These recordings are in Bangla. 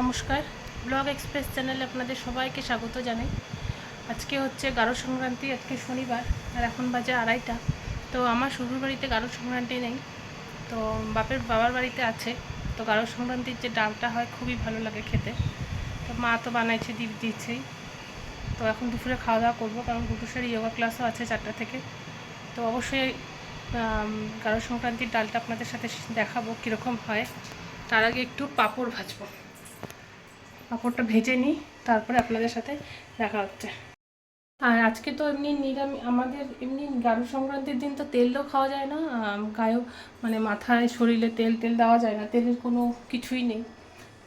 নমস্কার। ব্লগ এক্সপ্রেস চ্যানেলে আপনাদের সবাইকে স্বাগত জানাই। আজকে হচ্ছে গারো সংক্রান্তি, আজকে শনিবার, আর এখন বাজে আড়াইটা। তো আমার শ্বশুর বাড়িতে গারো সংক্রান্তি নেই, তো বাপের বাবার বাড়িতে আছে। তো গারো সংক্রান্তির যে ডালটা হয়, খুবই ভালো লাগে খেতে। তো মা তো বানাইছে দিয়ে দিচ্ছেই। তো এখন দুপুরে খাওয়া দাওয়া করব, কারণ গুটুসের যোগা ক্লাসও আছে চারটা থেকে। তো অবশ্যই গারো সংক্রান্তির ডালটা আপনাদের সাথে দেখাবো কীরকম হয়। তার আগে একটু পাঁপড় ভাজবো। পাঁপড়টা ভেজে নিই, তারপরে আপনাদের সাথে দেখা হচ্ছে। আর আজকে তো এমনি নিরামিষ আমাদের এমনি গারু সংক্রান্তির দিন তো তেলও খাওয়া যায় না গায়েও মানে মাথায় শরীরে তেল তেল দেওয়া যায় না, তেলের কোনো কিছুই নেই।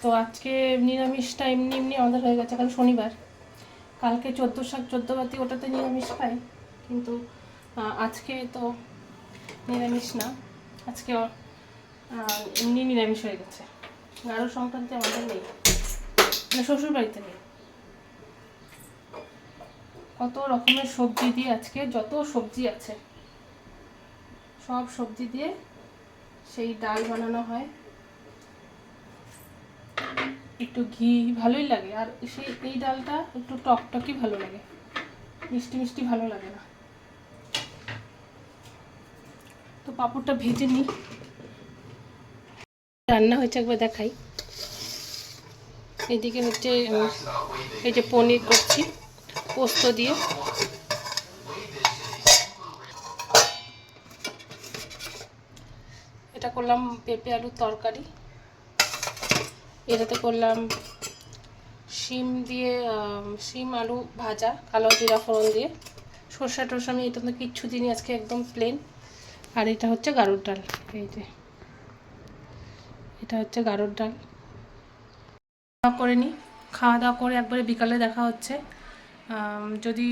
তো আজকে নিরামিষটা এমনি এমনি আমাদের হয়ে গেছে কারণ শনিবার। কালকে চোদ্দ শাক, চোদ্দ বাতি, ওটাতে নিরামিষ খাই। কিন্তু আজকে তো নিরামিষ না আজকে এমনি নিরামিষ হয়ে গেছে। গারু সংক্রান্তি আমাদের নেই। মানে শ্বশুর কত রকমের সবজি দিয়ে আজকে যত সবজি আছে, সব সবজি দিয়ে সেই ডাল বানানো হয়। একটু ঘি ভালোই লাগে, আর সেই, এই ডালটা একটু টকটকই ভালো লাগে। মিষ্টি মিষ্টি ভালো লাগে না। তো পাঁপড়টা ভেজে নিই। রান্না হয়েছে, একবার দেখাই। এদিকে হচ্ছে এই যে পনির করছি, পোস্ত দিয়ে। এটা করলাম পেঁপে আলুর তরকারি। এটাতে করলাম শিম দিয়ে শিম আলু ভাজা, কালো জিরা ফোড়ন দিয়ে। সর্ষা টর্ষা আমি এটা তো কিচ্ছু দিনই আজকে একদম প্লেন আর এটা হচ্ছে গাড়ুর ডাল, এই যে। এটা হচ্ছে গাড়ুর ডাল। খাওয়া করে নিই খাওয়া দাওয়া করে একবারে বিকালে দেখা হচ্ছে। যদি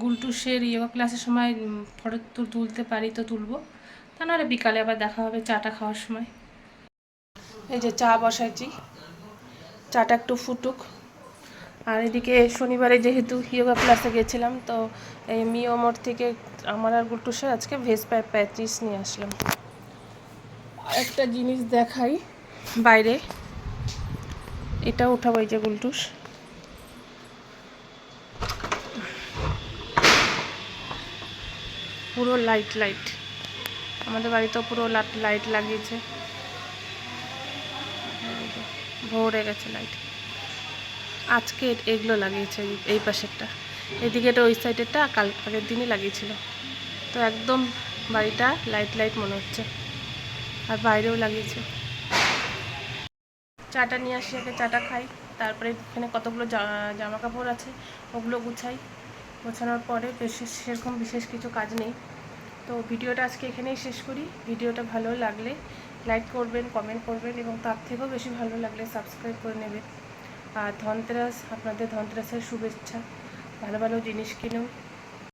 গুলটুসের ইয়োগা ক্লাসের সময় ফটো তু- তুলতে পারি তো তুলবো। তা নাহলে বিকালে আবার দেখা হবে চাটা খাওয়ার সময়। এই যে চা বসাইছি চাটা একটু ফুটুক। আর এদিকে শনিবারে যেহেতু ইয়োগা ক্লাসে গেছিলাম, তো এই মিওমোর থেকে আমার আর গুলটুসের আজকে ভেজ পাই প্যাটিস নিয়ে আসলাম। একটা জিনিস দেখাই বাইরে। এটা উঠাবো এই যে গুলটুস। পুরো লাইট লাইট আমাদের বাড়িতেও পুরো লাইট লাগিয়েছে। ভরে গেছে লাইট আজকে এগুলো লাগিয়েছে এই পাশেরটা। এদিকে এটা ওই সাইডেরটা কাল আগের দিনই লাগিয়েছিল। তো একদম বাড়িটা লাইট লাইট মনে হচ্ছে। আর বাইরেও লাগিয়েছে। চাটা নিয়ে আসি আগে চাটা খাই। তারপরে এখানে কতগুলো জামা কাপড় আছে, ওগুলো গুছাই। গোছানোর পরে বিশেষ সেরকম বিশেষ কিছু কাজ নেই। তো ভিডিওটা আজকে এখানেই শেষ করি। ভিডিওটা ভালো লাগলে লাইক করবেন, কমেন্ট করবেন এবং তার থেকেও বেশি ভালো লাগলে সাবস্ক্রাইব করে নেবেন। আর ধনতেরাস, আপনাদের ধনতেরাসের শুভেচ্ছা। ভালো ভালো জিনিস কিনুন।